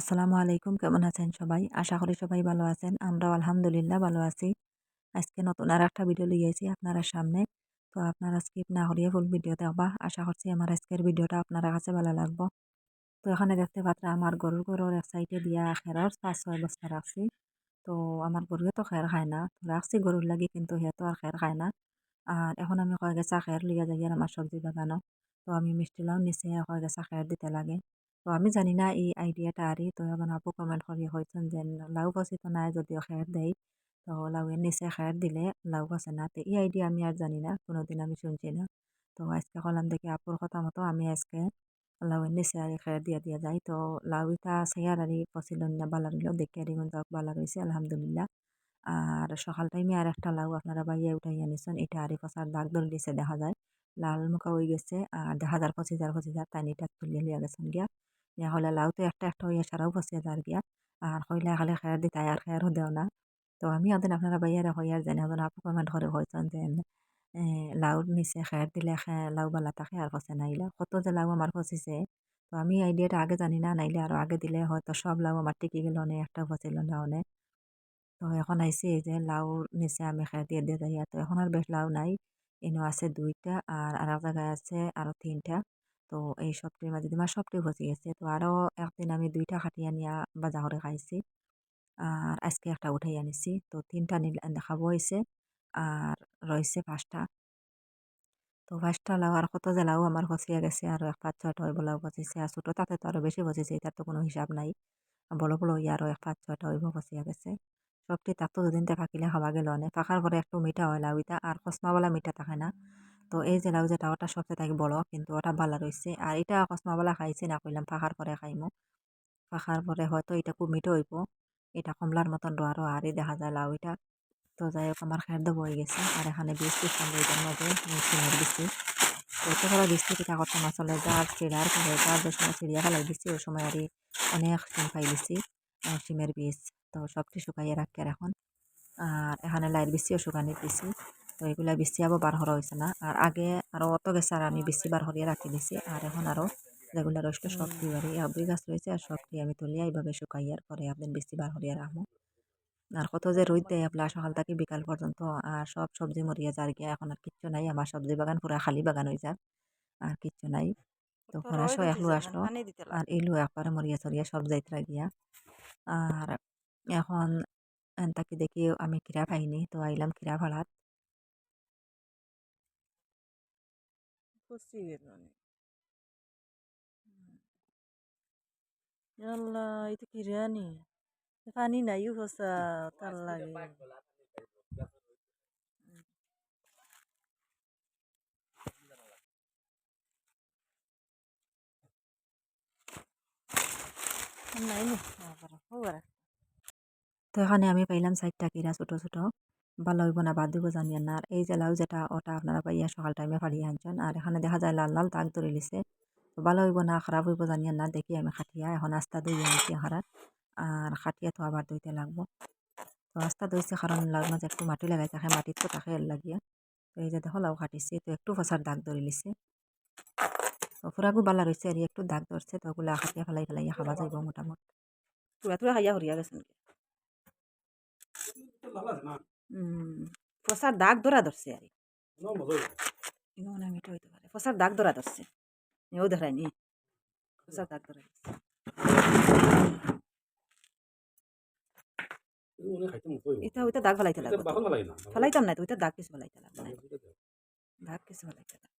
আসসালামু আলাইকুম, কেমন আছেন সবাই? আশা করি সবাই ভালো আছেন, আমরাও আলহামদুলিল্লাহ ভালো আছি। আজকে নতুন আর একটা ভিডিও লিয়েছি আপনারা সামনে। তো আপনারা স্কিপ না করিয়ে ফুল ভিডিও দেখবা। আশা করছি আমার আজকের ভিডিওটা আপনারা কাছে ভালো লাগবো। তো এখানে দেখতে পাত্রা আমার গরুর গরুর এক সাইডে দিয়া খেরার পাঁচ ছয় বস্তা রাখছি। তো আমার গরুয়ে তো খের খায় না। রাখছি গরুর লাগি, কিন্তু সে তো আর খের খায় না। আর এখন আমি কয়ে গেছা খের লিয়া যাই আর আমার সবজি বাগানো তো আমি মিষ্টি লাউ নিচে কয়ে গেছা খের দিতে লাগে। তো আমি জানি না এই আইডিয়াটা আরই তো এখন আপু কমেন্ট করি হয়েছেন যে লাউ গাছে তো নাই যদিও খের দেয় তো লাউয়ের নিচে খের দিলে লাউ গাছে না, তো এই আইডিয়া আমি আর জানি না, কোনোদিন আমি শুনছি না। তো আজকে কলাম দেখি আপুর কথা মতো আমি আজকে লাউয়ের নিচে আর খের দিয়া দিয়া যায়। তো লাউ ইটা সেয়ার আর পছিল না বালা রইল দেখে আর যাক বালা রয়েছে আলহামদুলিল্লাহ। আর সকাল টাইমে আর একটা লাউ আপনারা বাইয়ে উঠাইয়া নিছেন এটা আরই ফসার দাগ ধরে দিছে, দেখা যায়। লাল মুখা হয়ে গেছে, আর দেখা যার হাজার পঁচিশ হাজার তাই এটা তুলিয়ে লিয়া গেছেন গিয়া। ইয়া হলে লাউতে একটা একটা হইয়া সারাও পঁচিশ হাজার গিয়া, আর কইলা খালি খেয়ার দিতে আর খেয়ারও দেও না। তো আমি ওদিন আপনারা বাইয়ারে হইয়ার জানি ওদিন আপু কমেন্ট করে হয়েছেন যে লাউর নিচে খেয়ার দিলে লাউ বালা থাকে আর ফসে নাইলা। কত যে লাউ আমার ফসিছে তো আমি আইডিয়াটা আগে জানি না, নাইলে আরও আগে দিলে হয়তো সব লাউ আমার টিকি গেল অনেক একটা ফসিল না অনেক তো এখন আইসি এই যে, লাউর নিচে আমি খেয়ার দিয়ে দিয়ে যাই, তো এখন আর বেশ লাউ নাই। এনো আছে দুইটা আর আর এক জায়গায় আছে আরও তিনটা। তো এই সবটির মাঝে দিমা সবটি ফসি গেছে তো আরও একদিন আমি দুইটা খাটিয়া নিয়া বাজা করে খাইছি। আর আজকে একটা উঠাই আনিছি। তো তিনটা দেখাবো হয়েছে আর রয়েছে পাঁচটা। তো পাঁচটা লাউ আর কত যে লাউ আমার ফসিয়া গেছে আর এক পাঁচ ছয়টা হইব লাউ ফসিছে আর ছোটো তাতে তো আরও বেশি ফসিছে এটার তো কোনো হিসাব নাই। বড় বড় ইয়ে আরও এক পাঁচ ছয়টা হইব ফসিয়া গেছে। সবটি তাক তো দুদিনতে পাকিলে খাওয়া গেল অনেক পাকার পরে একটু মিঠা হয়, লাউ ইটা। আর কসমাওয়ালা মিঠা থাকে না। তো এই যে লাউ যেটা, ওটা সবচেয়ে তাকে বড়, কিন্তু ওটা ভালো রয়েছে আর এটা কসমাওয়ালা খাইছে না, কইলাম পাখার পরে খাইমো। পাখার পরে হয়তো এটা খুব মিঠো হইব। এটা কমলার মতন আরও আরই দেখা যায় লাউ এটা তো যাই হোক আমার খাদ্য বয়ে গেছে। আর এখানে বৃষ্টি এটার মধ্যে সিমের বৃষ্টি তো বড় বৃষ্টি পিঠা করতে আসলে যার চিড়ার পরে যার যে সময় চিড়িয়া দিচ্ছি ওই সময় আর অনেক সিম খাই দিচ্ছি সিমের বীজ। তো সবটি শুকাইয়ে রাখি আর এখন। আর এখানে লাইট বেশিও শুকানি দিছি তো এগুলা বেশি আবার বার হরা হয়েছে না। আর আগে আরও অত গেছে আর আমি বেশি বার হরিয়ে রাখি দিছি। আর এখন আরও যেগুলো রয়েছে সব বাড়ি আবরি গাছ রয়েছে আর সবটি আমি তুলিয়া এইভাবে শুকাইয়ার পরে একদিন বেশি বার হরিয়ে রাখব। আর কত যে রোদ দেয় আপনার সকাল থেকে বিকাল পর্যন্ত আর সব সবজি মরিয়া যার গিয়া এখন আর কিচ্ছু নাই। আমার সবজি বাগান পুরো খালি বাগান হয়ে যায় আর কিচ্ছু নাই। তো ফরাসও একলু আসলো। আর এলু একবারে মরিয়া সরিয়া সব যাইতরা গিয়া আর এখন তাকে দেখি আমি খিরা পাইনি, তো আইলাম খিরা ভাড়াত। আল্লাহ এটা কি রানি পানি নাইও ফসা তার নাই তো এখানে আমি পাইলাম চারটা কিরা ছোটো ছোটো। ভালো হইব না, বাদ দিব জানি না। আর এই যে লাউ যেটা, ওটা আপনারা পাইয়া সকাল টাইমে ফাড়িয়ে আনছেন। আর এখানে দেখা যায় লাল লাল দাগ ধরে লিছে। তো ভালো হইব না, খারাপ হইব জানি না। দেখি আমি খাটিয়া এখন আস্তা দই আনছি হারাত আর খাটিয়া তো আবার দইতে লাগবো। তো আস্তা দইছে কারণ লাউ মাঝে একটু মাটি লাগাই থাকে মাটির তো তাকে লাগিয়া। তো এই যে দেখো লাউ খাটিছে, তো একটু ফসার দাগ ধরে লিছে। তো ফুরাগু বালা রয়েছে আর একটু দাগ ধরছে, তো ওগুলো খাটিয়া ফেলাই, ফেলাইয়া খাওয়া যাইব মোটামুটি। তুরা তুরা খাইয়া হরিয়া গেছেন ফসার দাগ ধরা ধরছে আর। মিঠা হইতে পারে। ফসার দাগ ধরা ধরছে। ও ধরায়নি ফসার দাগ ধরা এটা ওইটা দাগ ফেলাইতে লাগবে। ফেলাইতাম না তো ওইটা দাগ কিছু ফেলাইতে লাগবে দাগ কিছু ফেলাইতে লাগবে।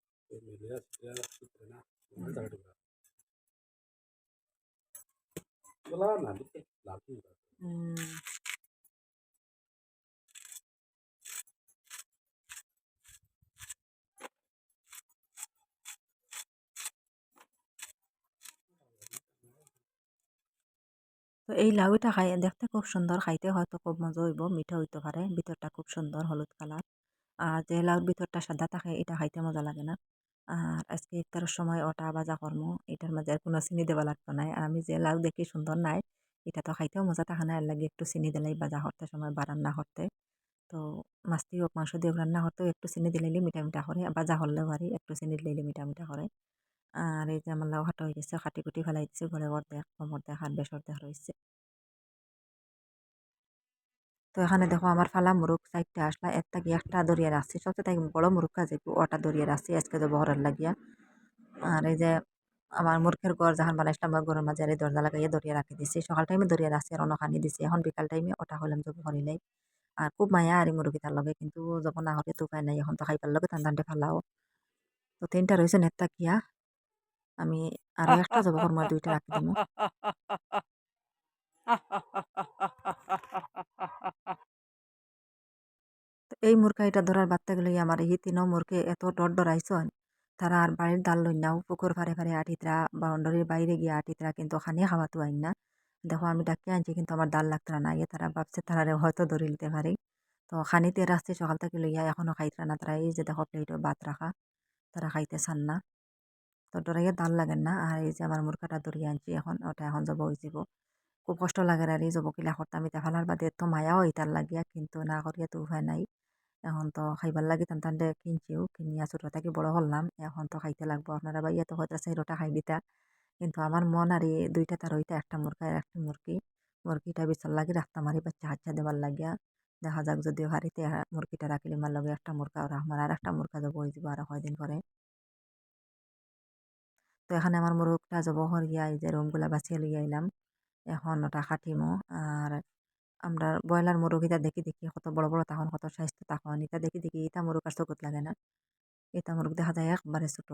তো এই লাউটা খাই, দেখতে খুব সুন্দর খাইতে হয়তো খুব মজা হইব, মিঠা হইতে পারে, ভিতরটা খুব সুন্দর হলুদ কালার। আর যে লাউর ভিতরটা সাদা থাকে, এটা খাইতে মজা লাগে না। আর আজকে ইফতারের সময় ওটা বাজা কর্ম, এটার মাঝে আর কোনো চিনি দেওয়া লাগতো না। আর আমি যে লাউ দেখি সুন্দর নাই, এটা তো খাইতেও মজা থাকে না, এর লাগে একটু চিনি দিলেই বাজা করতে সময় বা রান্না করতে। তো মাছ দিয়ে হোক, মাংস দিয়ে রান্না করতেও একটু চিনি দিলেই মিঠা মিঠা করে বাজা হলেও পারি, একটু চিনি দিলেই মিঠা মিঠা করে। আর এই যে আমার লাউ হাঁটা হয়ে গেছে, খাটি কুটি ফেলাই দিছে, ঘরে অর্ধেক অর্ধেক আর বেশ অর্ধেক রয়েছে। তো এখানে দেখো আমার ফালা মুরুখ চারটা আসলা, একটা গিয়ে একটা দরিয়ে রাখছি, সবচেয়ে তাই বড় মুরুখ কাজে ওটা দরিয়ে রাখছি, আজকে তো বহরের লাগিয়া। আর এই যে আমার মূর্খের ঘর যখন বানাইছিলাম, আমার ঘরের মাঝে এই দরজা লাগাইয়া দরিয়ে রাখি দিছি। সকাল টাইমে দরিয়ে রাখছি আর অনখানি দিছি, এখন বিকাল টাইমে ওটা হইলাম জব করিলাই আর খুব মায়া আর মুরগিটার লগে, কিন্তু যখন না হলে তো উপায় নাই, এখন তো খাইবার লগে টান টানটে ফালাও। তো তিনটা রয়েছে নেতা কিয়া আমি আরও একটা জব করব দুইটা রাখি দিব। এই মুরগা এটা ধরার বার্তা গেলে আমার এই তিনও মুরগে এত ডর ডরাইছন, তারা আর বাড়ির দাল লই নাও পুকুর ফারে ফারে আটিতরা বাউন্ডারির বাইরে গিয়ে আটিতরা কিন্তু খানিয়ে খাওয়াতো আইন না। দেখো, আমি ডাকি আনছি কিন্তু আমার ডাল লাগতরা না ইয়ে তারা ভাবছে তারা হয়তো ধরে নিতে পারে। তো খানিতে রাস্তে সকাল থেকে লইয়া এখনও খাইতরা না তারা, এই যে দেখো প্লেটও ভাত রাখা, তারা খাইতে চান না। তো ডরাইয়া দাল লাগেন না। আর এই যে আমার মুরগাটা ধরিয়ে আনছি এখন, ওটা এখন যাব যাব। খুব কষ্ট লাগে আর এই জবকিলা করতাম এটা ফেলার বাদে তো মায়াও ইতার লাগিয়া, কিন্তু না করিয়া তো উপায় নাই। এখন তো খাইবার লাগি টান টানতে কিনছিও কিনিয়া ছোটো থাকি বড় হলাম এখন তো খাইতে লাগবো। আপনারা বাইয়া তো হয়তো চাইরোটা খাই দিতা কিন্তু আমার মন আর এই দুইটা তার হইতে, একটা মুরগা আর একটা মুরগি। মুরগিটা বিচার লাগি রাখতাম আর বাচ্চা হাচ্চা দেবার লাগিয়া। দেখা যাক যদিও হারিতে মুরগিটা রাখিলে, মার লগে একটা মুরগা আর আমার আর একটা মুরগা যাব হয়ে যাব আরও কয়দিন পরে। তো এখানে আমার মুরগটা যাব হরিয়া এই যে রুমগুলা বাঁচিয়ে লইয়া আইলাম, এখন ওটা কাটিমো আর আমরা ব্রয়লার মুরগিটা দেখি দেখি কত বড় বড়, তখন কত স্বাস্থ্য তখন এটা দেখি দেখি এটা মুরগ আর চকুত লাগে না। এটা মুরগ দেখা যায় একবারে ছোট।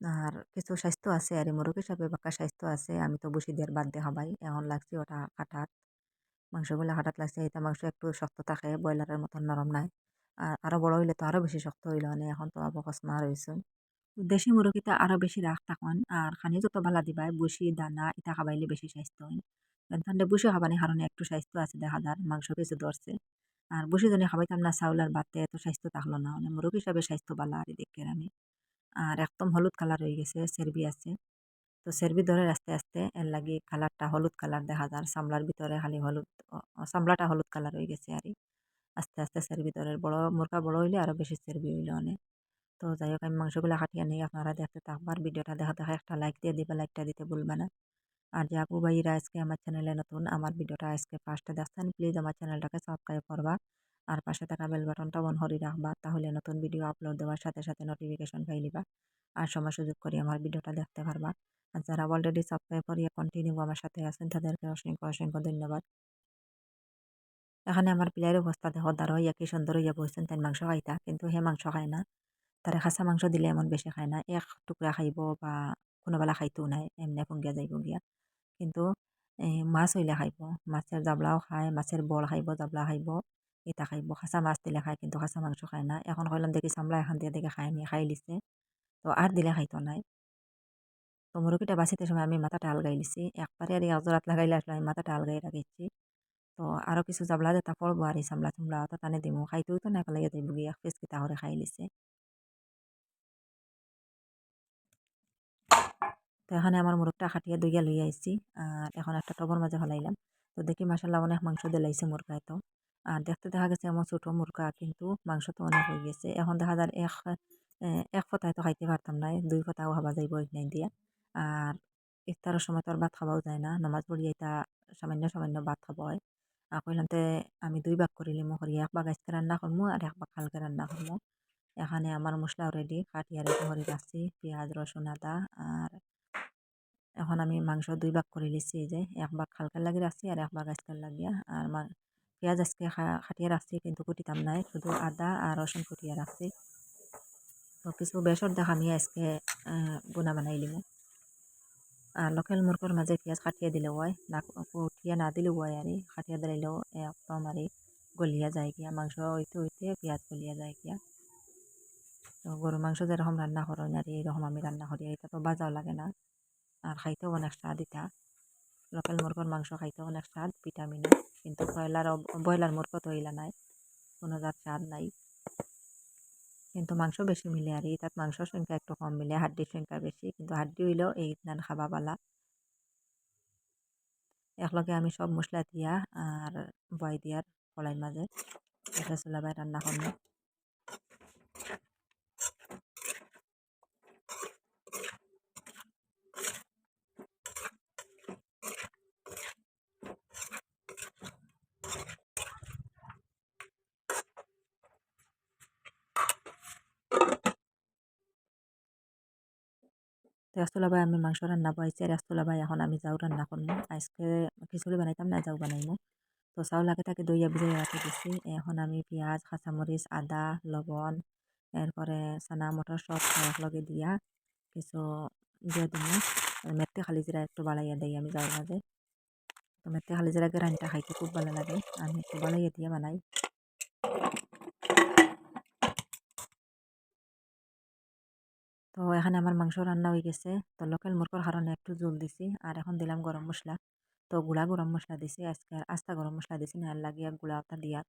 আর কিছু স্বাস্থ্য আছে আর মুরগ হিসাবে বাক্কা স্বাস্থ্য আছে, আমি তো বসি দেওয়ার বাদ দিয়ে হবাই, এখন লাগছে ওটা কাটাত মাংসগুলো কাটাত লাগছে এটা মাংস একটু শক্ত থাকে, ব্রয়লারের মতন নরম নাই। আর আরও বড় হইলে তো আরও বেশি শক্ত হইল মানে এখন তো অবকসমা রয়েছে দেশি মুরগিটা আরও বেশি রাখ তখন। আর খানি যত ভালা দিবাই বসি দানা এটা খাবাইলে বেশি স্বাস্থ্য হয়। তাহলে বসে খাবানি কারণে একটু স্বাস্থ্য আছে দেখা যার, মাংস কিছু ধরছে। আর বসে জনে খাবাইতাম না, চাউল আর বাতে এত স্বাস্থ্য থাকল না। মানে মুরগ হিসাবে স্বাস্থ্য ভালো আর দেখে আমি। আর একদম হলুদ কালার হয়ে গেছে, সেরবি আছে। তো সেরবি ধরে আস্তে আস্তে, এর লাগে কালারটা হলুদ কালার দেখা যার সামলার ভিতরে খালি হলুদ সামলাটা হলুদ কালার হয়ে গেছে আর আস্তে আস্তে সেরবি ধরে, বড়, মুরগা বড় হইলে আরও বেশি সেরবি হইলে অনেক। তো যাই হোক, আমি মাংসগুলো কাটিয়ে নিই। আপনারা দেখতে থাকবার ভিডিওটা দেখা দেখা একটা লাইক দিয়ে দিবে লাইকটা দিতে ভুলবে না। আর যে আপু ভাইরা আজকে আমার চ্যানেলে নতুন, আমার ভিডিওটা আজকে ফার্স্টে দেখছেন প্লিজ আমার চ্যানেলটাকে সাবস্ক্রাইব করবা। আর পাশে থাকা বেল বাটনটা অন হরি রাখবা, তাহলে নতুন ভিডিও আপলোড দেওয়ার সাথে সাথে নোটিফিকেশন পাইলিবা আর সময় সুযোগ করে আমার ভিডিওটা দেখতে পারবা। আর যারা অলরেডি সাবস্ক্রাইব করিয়ে কন্টিনিউ আমার সাথে আছেন, তাদেরকে অসংখ্য অসংখ্য ধন্যবাদ। এখানে আমার প্লেয়ার অবস্থা দেখো দাঁড়ো হইয়া কি সুন্দর হইয়া বসছেন তাই মাংস খাইতা। কিন্তু হে মাংস খায় না। তারা খাসা মাংস দিলে এমন বেশি খায় না। এক টুকরা খাইব বা কোনোবেলা খাইতেও নাই, এমনি ফুঙ্গিয়া যাইব গিয়া কিন্তু মাছ হইলে খাইব। মাছের জাবলাও খায় মাছের বল খাইব, জাবলা খাইব এটা খাইব। খাসা মাছ দিলে খায়, কিন্তু খাসা মাংস খায় না। এখন কইলাম দেখি চামলা এখন দিয়ে দেখে খায় নি, খাই লিছে। তো আর দিলে খাইতো নাই। তো মুরগিটা বাঁচিতে সময় আমি মাথাটা আলগাই লিছি। একবারে আর একজোড়াত লাগাইলে আসলে আমি মাথাটা আলগাই রাখিছি তো আরও কিছু জাবলা যেটা পড়ব আর এই চামলা চামলা অত টানে দিমু। খাইতেও তো নাই পেলাই যাইব গিয়ে পিস কিতা করে খাই লিছে। তো এখানে আমার মুরগটা খাটিয়ে দইয়া লইয়া আইছি, আর এখন একটা টবর মাঝে ফেলাইলাম। তো দেখি মাসাল্লাহ অনেক মাংস দিলাইছে মুরগা এত। আর দেখতে দেখা গেছে আমার ছোটো মুরগা, কিন্তু মাংস তো অনেক হয়ে গেছে। এখন দেখা যায় এক এক ফতায় তো খাইতে পারতাম না, দুই ফতাও খাওয়া যাইব নাই দিয়া। আর ইফতারের সময় তো আর ভাত খাওয়াও যায় না, নামাজ পড়িয়ে এটা সামান্য সামান্য ভাত খাওয়া হয়। আর আমি দুই ভাগ করিলি মো করি এক ভাগ আজকে রান্না করব আর এক ভাগ কালকে রান্না করব এখানে আমার মশলা রেডি কাটিয়া রেডি করে রাখছি পেঁয়াজ, রসুন, আদা, আর এখন আমি মাংস দুই ভাগ করে লিছি যে এক ভাগ হালকা লাগি রাখছি আর এক ভাগ আজকাল লাগিয়া, আর পেঁয়াজ আজকে খাটিয়ে রাখছি কিন্তু কুটিতাম নাই, শুধু আদা আর রসুন কুটিয়ে রাখছি। তো কিছু বেসর দেখা আমি আজকে গুনা বানাই লিমু আর লোকেল মুরগোর মাঝে পেঁয়াজ খাটিয়ে দিলে হয়, না কুটিয়ে না দিলেও হয় আর খাটিয়ে দিলেও একদম আর গলিয়া যায় গিয়া, মাংস হইতে হইতে পেঁয়াজ গলিয়া যায় গিয়া। তো গরু মাংস যেরকম রান্না করেন আর এইরকম আমি রান্না করি, এটা তো বাজাও লাগে না। আর খাইতেও অনেক স্বাদ এটা। লোকাল মুরগর মাংস খাইতেও অনেক স্বাদ, ভিটামিনও। কিন্তু ব্রয়লার ব্রয়লার মুরগ তো ইলা নাই, কোনো যার স্বাদ নাই। কিন্তু মাংস বেশি মিলে আর এই তাত মাংসর সংখ্যা একটু কম মিলে, হাড্ডির সংখ্যা বেশি, কিন্তু হাড্ডি হইলেও এই নান খাবা পালা একলগে আমি সব মশলা দিয়া আর বয় দিয়ার কলাই মাঝে এটা চুলাবাই রান্না করলাম। রাস্তুলা ভাই আমি মাংস রান্না বয়েছি রাস্তুলা ভাই এখন আমি যাও রান্না করব আজকে খিচুড়ি বানাইতাম না যাও বানাইমু তো চাউল আগে তাকে দইয়া ভিজাই রাখি দিছি। এখন আমি পেঁয়াজ কাঁচামরিচ আদা লবণ এরপরে চানা মটর সব লগে দিয়া। কিছু দিয়ে দিমু মেথি খালি জিরা একটু বাড়াইয়া দেই আমি যাওয়ার মাঝে তো মেথি খালি জিরা গ্রাইনটা খাইতে খুব ভালো লাগে আমি একটু বাড়াইয়া দিয়ে বানাই। তো এখানে আমার মাংস রান্না হয়ে গেছে। তো লোকাল মুরগোর কারণে একটু জল দিছি। আর এখন দিলাম গরম মশলা। তো গুঁড়া গরম মশলা দিছি। আজকে আস্তা গরম মশলা দিছি না। লাগিয়া গুঁড়াটা দিয়া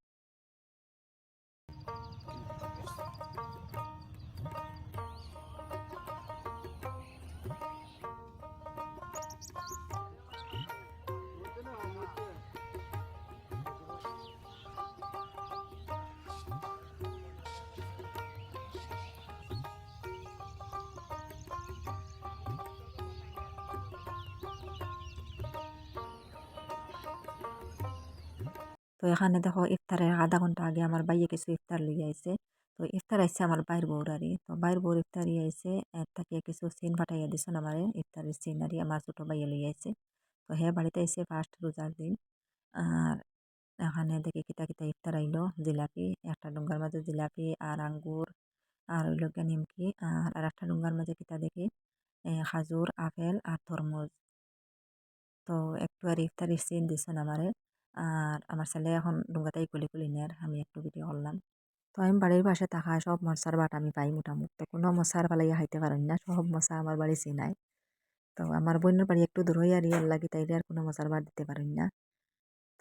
তো এখানে দেখো ইফতারের আধা ঘণ্টা আগে আমার বাইয়ে কিছু ইফতার লিয়ে আইছে। তো ইফতার আইছে আমার বাইর বউরারি তো বাইর বউর ইফতারি আইছে থেকে কিছু সিন পাঠাইয়া দিছেন আমারে, ইফতারের সিনারি আমার ছোট বাইয়ে লিয়ে আইছে। তো হে বাড়িতে আইছে ফার্স্ট রোজার দিন। আর এখানে দেখি কিতা কিতা ইফতার আইলো, জিলাপি, একটা ডুঙ্গার মাঝে জিলাপি, আর আঙ্গুর, আর ওই লোক নিমকি, আর আর একটা ডুঙ্গার মাঝে কিতা দেখি খাজুর, আপেল, আর তরমুজ। তো একটু আর ইফতারির সিন দিছেন আমারে। আর আমার ছেলে এখন ডুঙ্গাতাই কুলি কুলি নেয়ার আমি একটু ভিডিও করলাম। তো আমি বাড়ির পাশে থাকা সব মশার বাট আমি পাই মোটামুটি। তো কোনো মশার পালাইয়া খাইতে পারেন না, সব মশা আমার বাড়ি চিনাই তো আমার বোনের বাড়ি একটু দূর হইয়া রিয়ার লাগি, তাইলে আর কোনো মশার বাট দিতে পারেন না।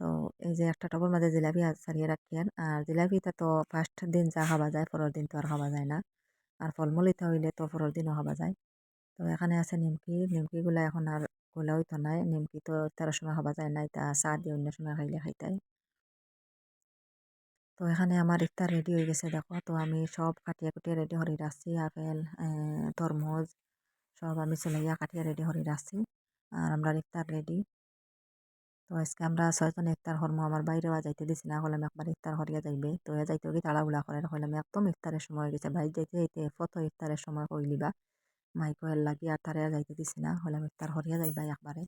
তো এই যে একটা টবের মাঝে জিলাপি সারিয়ে রাখিয়েন, আর জিলাপিটা তো ফার্স্ট দিন যা খাওয়া যায়, পরের দিন তো আর খাওয়া যায় না। আর ফলমূলিতে হইলে তো পরের দিনও খাওয়া যায়। তো এখানে আছে নিমকি, নিমকিগুলা এখন আর গোলা হইতো নাই, নিমকি তো তেরো সময় খাওয়া যায় না এটা চা দিয়ে অন্য সময় খাইলে খাইতাই তো এখানে আমার ইফতার রেডি হয়ে গেছে, দেখো। তো আমি সব কাটিয়া কুটিয়া রেডি করে রাখছি আপেল তরমুজ সব আমি চলাইয়া কাটিয়া রেডি করে রাখছি আর আমরা ইফতার রেডি তো আজকে আমরা ছয়জন ইফতার হরমো আমার বাইরেও যাইতে দিছি না হলাম একবার ইফতার হরিয়া যাইবে। তো এ যাইতে কি তাড়াহুড়া করে হইলাম একদম ইফতারের সময় গেছে। বাইর যাইতে যাইতে ফটো ইফতারের সময় কইলিবা মাইকো এর লাগি আর তারে যাইতে দিছি না হলাম ইফতার হরিয়া যাইবা একবারে।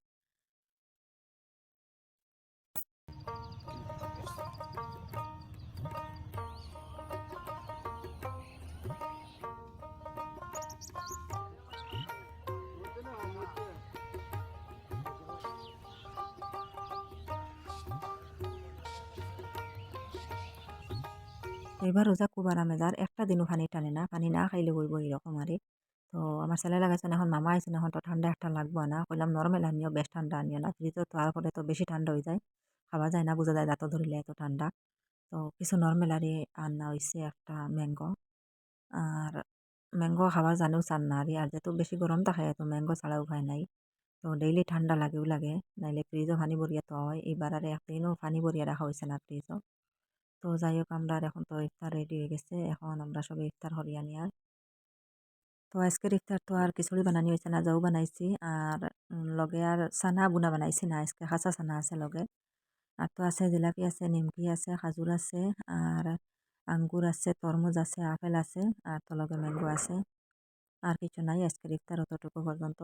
এবার রোজা খুব আরামেদার একটা দিনও পানি টানে না, পানি না খাইলে বইব এরকম আরে তো আমার ছেলে লাগাইছে এখন মামা আইছে এখন তো ঠান্ডা একটা লাগবো না। কইলাম, নর্মেল আনিও, বেশ ঠান্ডা আনিও না। ফ্রিজে তো আর পরে তো বেশি ঠান্ডা হয়ে যায়। খাওয়া যায় না, বোঝা যায় দাঁত ধরিলে এত ঠান্ডা। তো কিছু নর্মেল আরে আনা হয়েছে একটা ম্যাঙ্গো। আর ম্যাঙ্গো খাবার জানেও চান না আরে, আর যেহেতু বেশি গরম থাকে, তো ম্যাঙ্গো ছাড়াও খায় নাই। তো ডেইলি ঠান্ডা লাগেও লাগে, নাইলে ফ্রিজও পানি ভরিয়া তো হয়। এবার আর একদিনও পানি ভরিয়া রাখা হয়েছে না ফ্রিজও তো যাই হোক, আমরা এখন তো ইফতার রেডি হয়ে গেছে। এখন আমরা সবাই ইফতার হরিয়া নিয়ার তো আজকের ইফতার তো আর খিচুড়ি বানানি হয়েছে না, যাও বানাইছি। আর লগে আর সানা বুনা বানাইছি না আজকে খাসা সানা আছে লগে। আর তো আছে জিলাপি আছে, নিমকি আছে, খাজুর আছে, আর আঙ্গুর আছে, তরমুজ আছে, আপেল আছে, আর তো লগে ম্যাঙ্গো আছে। আর কিছু নাই আজকের ইফতার অতটুকু পর্যন্ত।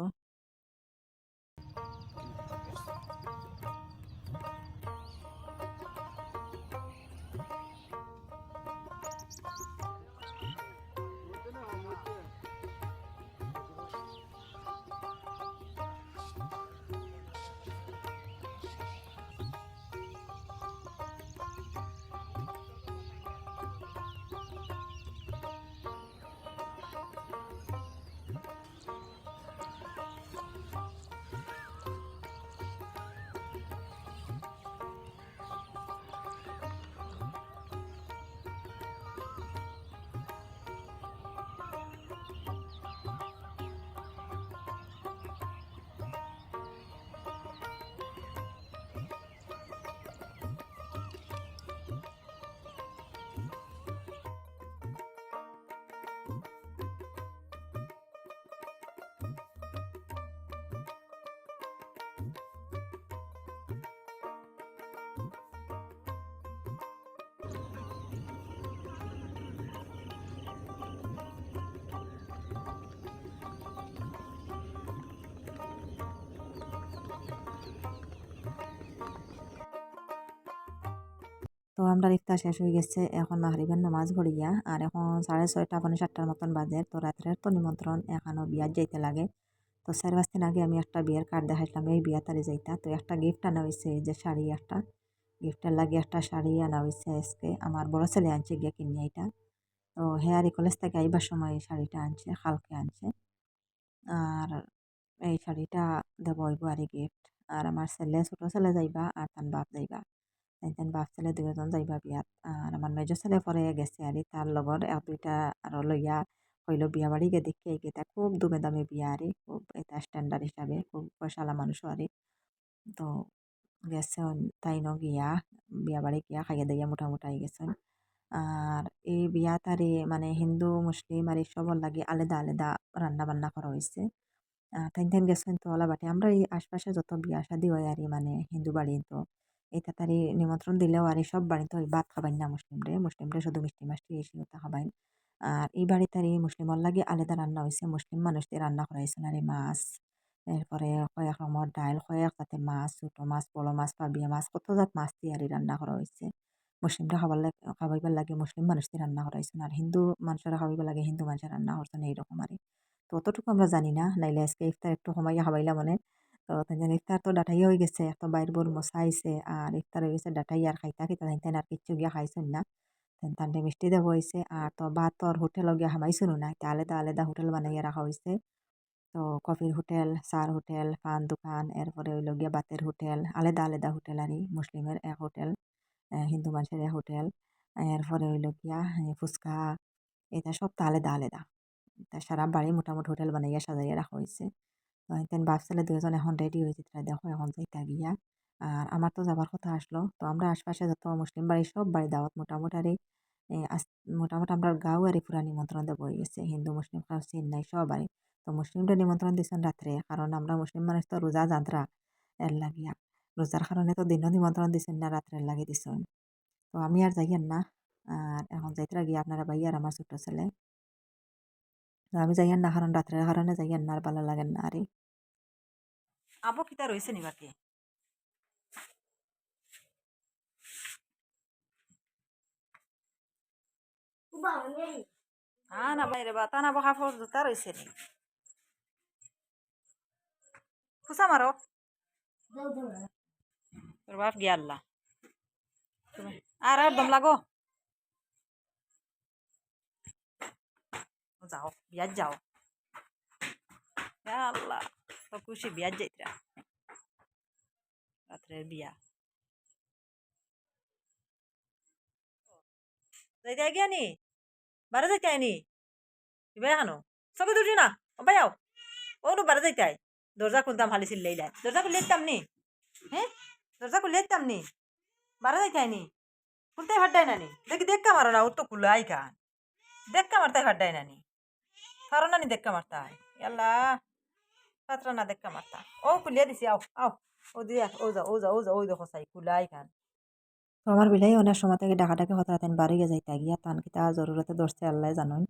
তো আমরা ইফতার শেষ হয়ে গেছে, এখন মাহরিবের নামাজ পড়িয়া, আর এখন সাড়ে ছয়টা পনেরো সাতটার মতন বাজে, তো রাত্রের তো নিমন্ত্রণ, এখনও বিয়ার যাইতে লাগে। তো চার পাঁচ দিন আগে আমি একটা বিয়ের কার্ড দেখাইছিলাম, এই বিয়া তারি যাইতা। তো একটা গিফট আনা হয়েছে এই যে শাড়ি একটা। গিফটের লাগে একটা শাড়ি আনা হয়েছে আজকে। আমার বড় ছেলে আনছে গিয়ে কিনে এটা তো হেয়ারি কলেজ থেকে আইবার সময় এই শাড়িটা আনছে খালকে আনছে। আর এই শাড়িটা দেবো হইব আর গিফট আর আমার ছেলে, ছোটো ছেলে যাইবা, আর তার বাপ যাইবা। তাই বাপ ছেলে দুজন যাইবা বিয়াত। আর আমার মেজর ছেলে পরে গেছে আর, তার লগর এক দুইটা আরও লইয়া হইল বিয়া বাড়ি গে দেখি এটা খুব দুমে দামে বিয়া আরে, খুব এটা স্ট্যান্ডার্ড হিসাবে, খুব পয়সালা মানুষও আরে। তো গেছে তাই ন গিয়া বিয়া বাড়ি গিয়া খাইয়া দিয়া মোটামুটি গেছেন। আর এই বিয়াত আরে মানে হিন্দু, মুসলিম আর সবর লাগে আলাদা আলাদা রান্না বান্না করা হয়েছে তাই তাই গেছেন তো ওলা আমরা এই আশপাশে যত বিয়া শাদি হয় আর মানে হিন্দু বাড়ি তো এই তাড়াতাড়ি নিমন্ত্রণ দিলেও আর সব বাড়িতে ওই ভাত খাবাই না মুসলিমরে। মুসলিমরে শুধু মিষ্টি মাষ্টি এই সিগুতা খাবাইন আর এই বাড়িতে আর মুসলিমর লাগে আলাদা রান্না হয়েছে মুসলিম মানুষদের রান্না করাইছেন আর মাছ। এরপরে কয়েক রকমের ডাইল কয়েক তাতে মাছ, ছোটো মাছ, বড় মাছ পাবিয়া মাছ, কত জাত মাছ দিয়ে আর রান্না করা হয়েছে মুসলিমরা খাবার লাগে খাবাইবার লাগে মুসলিম মানুষদের রান্না করাইছেন আর হিন্দু মানুষেরা খাবাইবার লাগে হিন্দু মানুষের রান্না করছেন এইরকম আর তো অতটুকু আমরা জানি না। নাইলে আজকে ইফতার একটু সময় খাবাইলা মানে। তো তাই ইফতার তো ডাটাই হয়ে গেছে এত বাইর বোর মশাইছে আর ইফতার হয়ে গেছে ডাটাই আর খাইতা খেতা তাই আর কিচ্ছু গিয়া খাইছেন না তান্ডে মিষ্টি দেব হয়েছে আর তো ভাত তোর হোটেলও গিয়া হামাইছিল না এটা আলাদা আলাদা হোটেল বানাইয়া রাখা হয়েছে তো কফির হোটেল সার হোটেল পান দোকান এরপরে হইল গিয়া বাতের হোটেল আলাদা আলাদা হোটেল আর মুসলিমের এক হোটেল হিন্দু মানুষের এক হোটেল এরপরে হইল গিয়া ফুচকা এটা সব তো আলাদা আলাদা তা সারা বাড়ি মোটামুটি হোটেল বানাইয়া সাজাইয়া রাখা হয়েছে তেন বাপ ছেলে দুজন এখন রেডি হয়েছে তারা দেখো এখন যাইতা গিয়া আর আমার তো যাবার কথা আসলো। তো আমরা আশপাশে যত মুসলিম বাড়ি, সব বাড়ি দাওয়াত মোটামুটি আর মোটামুটি আমরা গাঁও আর পুরা নিমন্ত্রণ দেবো গেছে হিন্দু, মুসলিম চিন নাই সব বাড়ি তো মুসলিমরা নিমন্ত্রণ দিচ্ছেন রাত্রে, কারণ আমরা মুসলিম মানুষ তো রোজা যাত্রা এর লাগিয়া রোজার কারণে তো দিনও নিমন্ত্রণ দিচ্ছেন না, রাত্রের লাগে দিচ্ছেন তো আমি আর যাইয়েন না, আর এখন যাইতে গিয়ে আপনারা ভাই আর আমার ছোট ছেলে। আমি যাইয়েন না কারণ রাত্রের কারণে যাইয়েন না আর ভালো লাগেন না আরে আবো কিতা রয়েছে নি বাকি হ্যাঁ না বাইরে বা তা না কাপড় জুতা রয়েছে নি খুসা মারো তোর বাপ গিয়া আল্লাহ আর আর দম লাগো যাও বিয়াত যাও আল্লাহ তো খুশি বিয়াত যাইতরা রাত্রের বিয়া যাইতে গিয়া নি বারে যাইতে নি কিবা এখানো চবে দুটি না বাই আও ও নো বারে যাইতে দরজা খুলতাম হালি ছিল লাই দরজা খুলে দিতাম নি হ্যাঁ দরজা খুলে দিতাম নি বারে যাইতে নি খুলতে ফাড্ডাই নানি দেখি দেখা মারো না ও তো খুলে আই খান দেখা মারতে ফাড্ডাই নানি ফারো নানি দেখা মারতা আল্লাহ পাত্রা না দেখা মারতা ও খুলিয়া দিছি আও আও ও দিয়া ও যা ও যা ও যা ওই দেখো চাই খুলাই খান তো আমার বিলাই অনেক সময় থেকে ডাকাটাকে হতা তেন বাড়ি গিয়ে যাইতে গিয়া তান কিতা জরুরতে দরছে আল্লাহ জানুন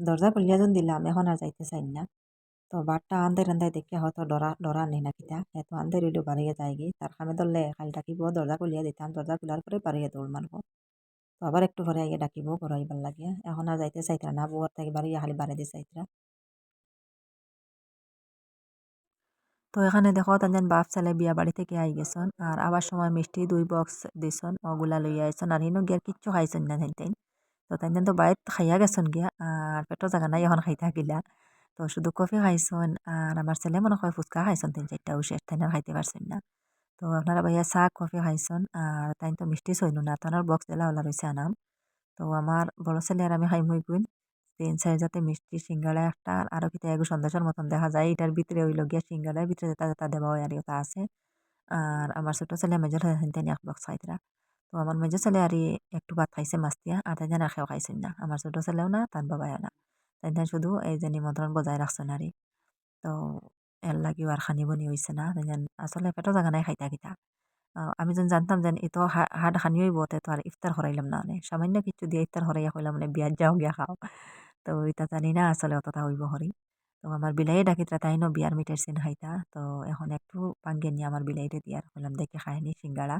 দরজা খুলিয়া যখন দিলাম এখন আর যাইতে চাই না তো বারটা আন্দাই আন্দাই দেখে হয়তো ডরা ডরা নেই না কিতা এত আন্দাই রইল বাড়িয়ে যায় গিয়ে তার খামে ধরলে খালি ডাকিব দরজা খুলিয়া দিতাম দরজা খোলার পরে বাড়িয়ে দৌড় মারবো তো আবার একটু পরে আগে ডাকিব ঘরাইবার লাগিয়া। এখন আর যাইতে চাইতরা না বউয়ার থেকে বাড়িয়ে খালি বাড়ি দিয়ে চাইতরা। তো এখানে দেখো তাদের বাপ ছেলে বিয়া বাড়ি থেকে আই গেছন, আর আবার সময় মিষ্টি দুই বক্স দিছন ওগুলা লইয়া আইসন আর হিনো গিয়ার কিচ্ছু খাইছেন না তাই তো তাই তো বাড়িত খাইয়া গেছন গিয়া, আর পেটর জায়গা নাই এখন খাই থাকিলা। তো শুধু কফি খাইছন, আর আমার ছেলে মনে হয় ফুচকা খাইছন, তিন চারটা শেষ তাই খাইতে পারছেন না। তো আপনারা ভাইয়া চাহ কফি খাইছন আর তাই তো মিষ্টি ছইনু না তানোর বক্স দিলা ওলা রয়েছে আনাম তো আমার বড় ছেলে আর আমি খাই মুই গুণ তিন যাতে মিষ্টি সিঙ্গাড়া একটা আরও কিতা এগো সন্দেশের মতন দেখা যায় এটার ভিতরে ওই লগিয়া সিঙ্গাড়ার ভিতরে যেটা যেটা দেওয়া হয় আর ওটা আছে আর আমার ছোটো ছেলে মেজর হেনতেন এক বক্স খাইতরা তো আমার মেজর ছেলে আর একটু ভাত খাইছে মাছ দিয়া আর তাই আর খেয়েও খাইছেন না আমার ছোটো ছেলেও না তার বাবাও না তাই শুধু এই যে নিমন্ত্রণ বজায় রাখছেন আর তো এর লাগিও আর খানি বনি হয়েছে না তাই আসলে পেটো জায়গা নাই খাইতা কিতা। আমি যেন জানতাম যেন এত হাট খানি হইব তো আর ইফতার হরাইলাম না মানে। সামান্য কিছু দিয়ে ইফতার হরাইয়া কইলাম মানে বিয়ার যাও গিয়া খাও। তো এটা জানি না আসলে অতটা হইব হরি তো আমার বিলাইয়ে ডাকিতরা তাই ন বিয়ার মিটের সিন খাইতা। তো এখন একটু পাঙ্গে নিয়ে আমার বিলাইরে দিয়ার কইলাম, দেখে খায়নি সিঙ্গাড়া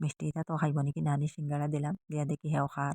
মিষ্টি এটা তো খাইব নাকি? নানি সিঙ্গারা দিলাম। দিয়া দেখি হেও খার